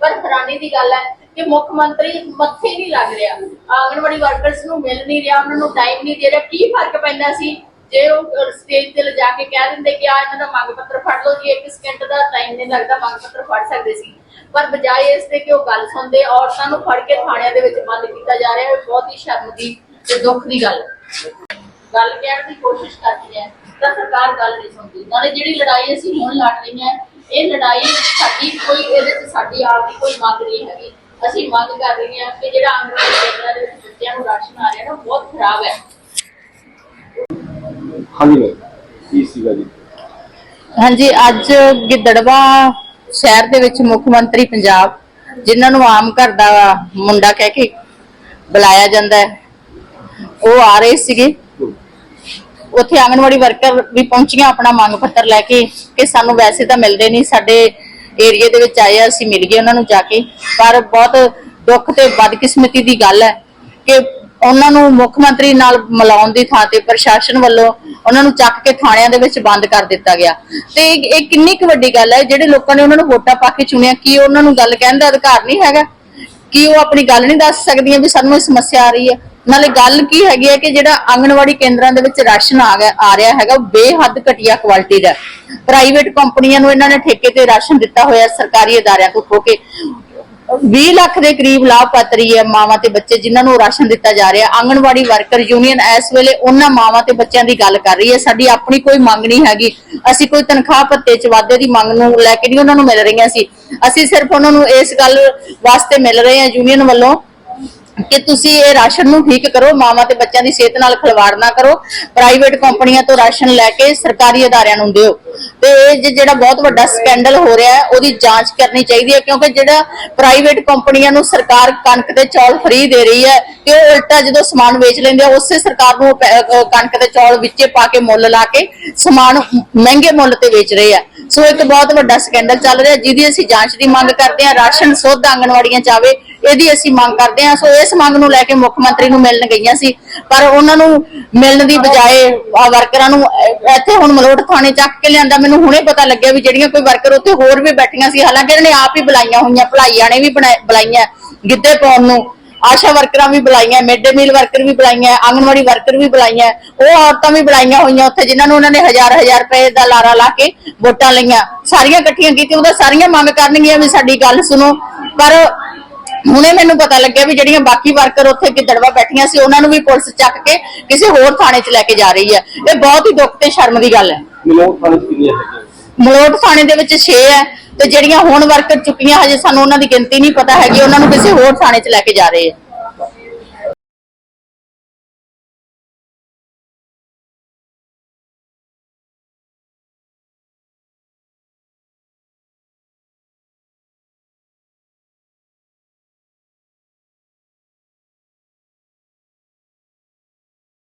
ਪਰ ਹੈਰਾਨੀ ਦੀ ਗੱਲ ਹੈ ਕਿ ਮੁੱਖ ਮੰਤਰੀ ਮੱਥੇ ਨਹੀਂ ਲੱਗ ਰਿਹਾ। ਆਂਗਣਵਾੜੀ ਵਰਕਰਸ ਨੂੰ ਮਿਲ ਨਹੀਂ ਰਿਹਾ, ਉਹਨਾਂ ਨੂੰ ਟਾਈਮ ਨਹੀਂ ਦੇ ਰਿਹਾ। ਕੀ ਫ਼ਰਕ ਪੈਂਦਾ ਸੀ? ਜੇ ਉਹ ਸਟੇਜ ਤੇ ਲਿਜਾ ਕੇ ਕਹਿ ਦਿੰਦੇ ਕਿ ਆ ਇਹਨਾਂ ਦਾ ਮੰਗ ਪੱਤਰ ਫੜ ਲਓ ਜੀ, ਇੱਕ ਸਕਿੰਟ ਦਾ ਟਾਈਮ ਨਹੀਂ ਲੱਗਦਾ, ਮੰਗ ਪੱਤਰ ਫੜ ਸਕਦੇ ਸੀ। ਪਰ ਬਜਾਏ ਇਸ ਦੇ ਕਿ ਉਹ ਗੱਲ ਸੁਣਦੇ, ਔਰਤਾਂ ਨੂੰ ਫੜ ਕੇ ਥਾਣਿਆਂ ਦੇ ਵਿੱਚ ਬੰਦ ਕੀਤਾ ਜਾ ਰਿਹਾ ਹੈ ਬਹੁਤ ਹੀ ਸ਼ਰਮ ਦੀ ਤੇ ਦੁੱਖ ਦੀ ਗੱਲ ਗੱਲ ਕਹਿਣ ਦੀ ਕੋਸ਼ਿਸ਼ ਕਰਦੀ ਹੈ, ਤਾਂ ਸਰਕਾਰ ਗੱਲ ਨਹੀਂ ਸੁਣਦੀ। ਨਾਲੇ ਜਿਹੜੀ ਲੜਾਈ ਅਸੀਂ ਹੁਣ ਲੜ ਰਹੀ ਹਾਂ ਇਹ ਲੜਾਈ ਸਾਡੀ ਕੋਈ ਇਹਦੇ ਚ ਸਾਡੀ ਆਪ ਦੀ ਕੋਈ ਮੰਗ ਨਹੀਂ ਹੈਗੀ। ਅਸੀਂ ਮੰਗ ਕਰ ਰਹੀ ਹਾਂ ਕਿ ਜਿਹੜਾ ਆਂਗਣਵਾੜੀ ਕੇਂਦਰਾਂ ਦੇ ਵਿੱਚ ਬੱਚਿਆਂ ਨੂੰ ਰਾਸ਼ਨ ਆ ਰਿਹਾ ਨਾ ਬਹੁਤ ਖਰਾਬ ਹੈ। ਹਾਂਜੀ ਮੈਮ ਕੀ ਸੀਗਾ ਜੀ? ਹਾਂਜੀ ਅੱਜ ਗਿੱਦੜਵਾ ਸ਼ਹਿਰ ਦੇ ਵਿੱਚ ਮੁੱਖ ਮੰਤਰੀ ਪੰਜਾਬ ਜਿਨ੍ਹਾਂ ਨੂੰ ਆਮ ਘਰ ਦਾ ਮੁੰਡਾ ਕਹਿ ਕੇ ਬੁਲਾਇਆ ਜਾਂਦਾ ਹੈ ਉਹ ਆ ਰਹੇ ਸੀਗੇ। ਉੱਥੇ ਆਂਗਣਵਾੜੀ ਵਰਕਰ ਵੀ ਪਹੁੰਚੀਆਂ ਆਪਣਾ ਮੰਗ ਪੱਤਰ ਲੈ ਕੇ ਕਿ ਸਾਨੂੰ ਵੈਸੇ ਤਾਂ ਮਿਲਦੇ ਨਹੀਂ, ਸਾਡੇ ਏਰੀਏ ਦੇ ਵਿੱਚ ਆਏ ਅਸੀਂ ਮਿਲ ਗਏ ਉਹਨਾਂ ਨੂੰ ਜਾ ਕੇ। ਪਰ ਬਹੁਤ ਦੁੱਖ ਤੇ ਬਦਕਿਸਮਤੀ ਦੀ ਗੱਲ ਹੈ ਕਿ ਉਹਨਾਂ ਨੂੰ ਮੁੱਖ ਮੰਤਰੀ ਨਾਲ ਮਿਲਾਉਣ ਦੀ ਥਾਂ ਤੇ ਪ੍ਰਸ਼ਾਸਨ ਵੱਲੋਂ ਉਹਨਾਂ ਨੂੰ ਚੱਕ ਕੇ ਥਾਣਿਆਂ ਦੇ ਵਿੱਚ ਬੰਦ ਕਰ ਦਿੱਤਾ ਗਿਆ। ਤੇ ਇਹ ਇਹ ਕਿੰਨੀ ਕੁ ਵੱਡੀ ਗੱਲ ਹੈ, ਜਿਹੜੇ ਲੋਕਾਂ ਨੇ ਉਹਨਾਂ ਨੂੰ ਵੋਟਾਂ ਪਾ ਕੇ ਚੁਣਿਆ, ਕੀ ਉਹਨਾਂ ਨੂੰ ਗੱਲ ਕਹਿਣ ਦਾ ਅਧਿਕਾਰ ਨਹੀਂ ਹੈਗਾ? ਕੀ ਉਹ ਆਪਣੀ ਗੱਲ ਨਹੀਂ ਦੱਸ ਸਕਦੀਆਂ ਵੀ ਸਾਨੂੰ ਇਹ ਸਮੱਸਿਆ ਆ ਰਹੀ ਹੈ? ਨਾਲੇ ਗੱਲ ਕੀ ਹੈਗੀ ਹੈ ਕਿ ਜਿਹੜਾ ਆਂਗਣਵਾੜੀ ਕੇਂਦਰਾਂ ਦੇ ਵਿੱਚ ਰਾਸ਼ਨ ਆ ਗਿਆ, ਆ ਰਿਹਾ ਹੈਗਾ, ਉਹ ਬੇਹੱਦ ਘਟੀਆ ਕੁਆਲਿਟੀ ਦਾ ਪ੍ਰਾਈਵੇਟ ਕੰਪਨੀਆਂ ਨੂੰ ਇਹਨਾਂ ਨੇ ਠੇਕੇ ਤੇ ਰਾਸ਼ਨ ਦਿੱਤਾ ਹੋਇਆ, ਸਰਕਾਰੀ ਅਦਾਰਿਆਂ ਤੋਂ ਖੋ ਕੇ। 20 ਲੱਖ ਦੇ ਕਰੀਬ ਲਾਭਪਾਤਰੀ ਹੈ ਮਾਵਾਂ ਤੇ ਬੱਚੇ, ਜਿਨ੍ਹਾਂ ਨੂੰ ਰਾਸ਼ਨ ਦਿੱਤਾ ਜਾ ਰਿਹਾ। ਆਂਗਣਵਾੜੀ ਵਰਕਰ ਯੂਨੀਅਨ ਇਸ ਵੇਲੇ ਉਹਨਾਂ ਮਾਵਾਂ ਤੇ ਬੱਚਿਆਂ ਦੀ ਗੱਲ ਕਰ ਰਹੀ ਹੈ। ਸਾਡੀ ਆਪਣੀ ਕੋਈ ਮੰਗ ਨਹੀਂ ਹੈਗੀ। ਅਸੀਂ ਕੋਈ ਤਨਖਾਹ ਭੱਤੇ ਚ ਵਾਧੇ ਦੀ ਮੰਗ ਨੂੰ ਲੈ ਕੇ ਨਹੀਂ ਉਹਨਾਂ ਨੂੰ ਮਿਲ ਰਹੀਆਂ ਸੀ। ਅਸੀਂ ਸਿਰਫ ਉਹਨਾਂ ਨੂੰ ਇਸ ਗੱਲ ਵਾਸਤੇ ਮਿਲ ਰਹੇ ਹਾਂ ਯੂਨੀਅਨ ਵੱਲੋਂ ਕਿ ਤੁਸੀਂ ਇਹ ਰਾਸ਼ਨ ਨੂੰ ਠੀਕ ਕਰੋ, ਮਾਵਾਂ ਤੇ ਬੱਚਿਆਂ ਦੀ ਸਿਹਤ ਨਾਲ ਖਿਲਵਾੜ ਨਾ ਕਰੋ ਪ੍ਰਾਈਵੇਟ ਕੰਪਨੀਆਂ ਤੋਂ ਰਾਸ਼ਨ ਲੈ ਕੇ ਸਰਕਾਰੀ ਅਦਾਰਿਆਂ ਨੂੰ ਦਿਓ। ਤੇ ਇਹ ਜਿਹੜਾ ਬਹੁਤ ਵੱਡਾ ਸਕੈਂਡਲ ਹੋ ਰਿਹਾ ਹੈ, ਉਹਦੀ ਜਾਂਚ ਕਰਨੀ ਚਾਹੀਦੀ ਹੈ, ਕਿਉਂਕਿ ਜਿਹੜਾ ਪ੍ਰਾਈਵੇਟ ਕੰਪਨੀਆਂ ਨੂੰ ਸਰਕਾਰ ਕਣਕ ਤੇ ਚੌਲ ਫ੍ਰੀ ਦੇ ਰਹੀ ਹੈ, ਤੇ ਉਹ ਉਲਟਾ ਜਦੋਂ ਸਮਾਨ ਵੇਚ ਲੈਂਦੇ ਆ, ਉਸੇ ਸਰਕਾਰ ਨੂੰ ਕਣਕ ਤੇ ਚੌਲ ਵਿੱਚੇ ਪਾ ਕੇ ਮੁੱਲ ਲਾ ਕੇ ਸਮਾਨ ਮਹਿੰਗੇ ਮੁੱਲ ਤੇ ਵੇਚ ਰਹੇ ਆ। ਸੋ ਇੱਕ ਬਹੁਤ ਵੱਡਾ ਸਕੈਂਡਲ ਚੱਲ ਰਿਹਾ, ਜਿਹਦੀ ਅਸੀਂ ਜਾਂਚ ਦੀ ਮੰਗ ਕਰਦੇ ਹਾਂ, ਰਾਸ਼ਨ ਸੁੱਧ ਆਂਗਣਵਾੜੀਆਂ ਚਾਵੇ ਇਹਦੀ ਅਸੀਂ ਮੰਗ ਕਰਦੇ ਹਾਂ, ਸੋ ਇਸ ਮੰਗ ਨੂੰ ਲੈ ਕੇ ਮੁੱਖ ਮੰਤਰੀ ਨੂੰ ਮਿਲਣ ਗਈਆਂ ਸੀ। ਪਰ ਉਹਨਾਂ ਨੂੰ ਮਿਲਣ ਦੀ ਬਜਾਏ ਵਰਕਰਾਂ ਨੂੰ ਇੱਥੇ ਹੁਣ ਮਲੋਟ ਥਾਣੇ ਚੱਕ ਕੇ ਲਿਆਂਦਾ, ਮੈਨੂੰ ਹੁਣੇ ਪਤਾ ਲੱਗਿਆ ਵੀ ਜਿਹੜੀਆਂ ਕੋਈ ਵਰਕਰ ਉੱਥੇ ਹੋਰ ਵੀ ਬੈਠੀਆਂ ਸੀ। ਹਾਲਾਂਕਿ ਇਹਨਾਂ ਨੇ ਆਪ ਹੀ ਬੁਲਾਈਆਂ ਹੋਈਆਂ ਭਲਾਈਆਂ ਨੇ ਵੀ ਬੁਲਾਈਆਂ, ਗਿੱਧੇ ਪਾਉਣ ਨੂੰ। ਆਸ਼ਾ ਵਰਕਰਾਂ ਵੀ ਬੁਲਾਈਆਂ ਮਿਡ ਡੇ ਮੀਲ ਵਰਕਰ ਵੀ ਬੁਲਾਈਆਂ, ਆਂਗਨਵਾੜੀ ਵਰਕਰ ਵੀ ਬੁਲਾਈਆਂ, ਉਹ ਔਰਤਾਂ ਵੀ ਬੁਲਾਈਆਂ ਹੋਈਆਂ ਉੱਥੇ, ਜਿਨ੍ਹਾਂ ਨੂੰ ਉਹਨਾਂ ਨੇ ਹਜ਼ਾਰ ਹਜ਼ਾਰ ਰੁਪਏ ਦਾ ਲਾਰਾ ਲਾ ਕੇ ਵੋਟਾਂ ਲਈਆਂ। ਸਾਰੀਆਂ ਇਕੱਠੀਆਂ ਕੀਤੀ ਉਹਦਾ ਸਾਰੀਆਂ ਮੰਗ ਕਰਨਗੀਆਂ ਵੀ ਸਾਡੀ ਗੱਲ ਸੁਣੋ। ਪਰ ਹੁਣੇ ਮੈਨੂੰ ਪਤਾ ਲੱਗਿਆ ਵੀ ਜਿਹੜੀਆਂ ਬਾਕੀ ਵਰਕਰ ਉੱਥੇ ਗਿੱਦੜਵਾ ਬੈਠੀਆਂ ਸੀ ਉਹਨਾਂ ਨੂੰ ਵੀ ਪੁਲਿਸ ਚੱਕ ਕੇ ਕਿਸੇ ਹੋਰ ਥਾਣੇ 'ਚ ਲੈ ਕੇ ਜਾ ਰਹੀ ਹੈ। ਇਹ ਬਹੁਤ ਹੀ ਦੁੱਖ ਤੇ ਸ਼ਰਮ ਦੀ ਗੱਲ ਹੈ। ਮਲੋਟ ਥਾਣੇ 'ਚ ਕਿੰਨੀਆਂ ਹੈਗੀਆਂ? ਮਲੋਟ ਥਾਣੇ ਦੇ ਵਿੱਚ 6 ਹੈ ਤੇ ਜਿਹੜੀਆਂ ਹੁਣ ਵਰਕਰ ਚੁੱਕੀਆਂ ਹਜੇ ਸਾਨੂੰ ਉਹਨਾਂ ਦੀ ਗਿਣਤੀ ਨਹੀਂ ਪਤਾ ਹੈਗੀ ਉਹਨਾਂ ਨੂੰ ਕਿਸੇ ਹੋਰ ਥਾਣੇ 'ਚ ਲੈ ਕੇ ਜਾ ਰਹੇ ਆ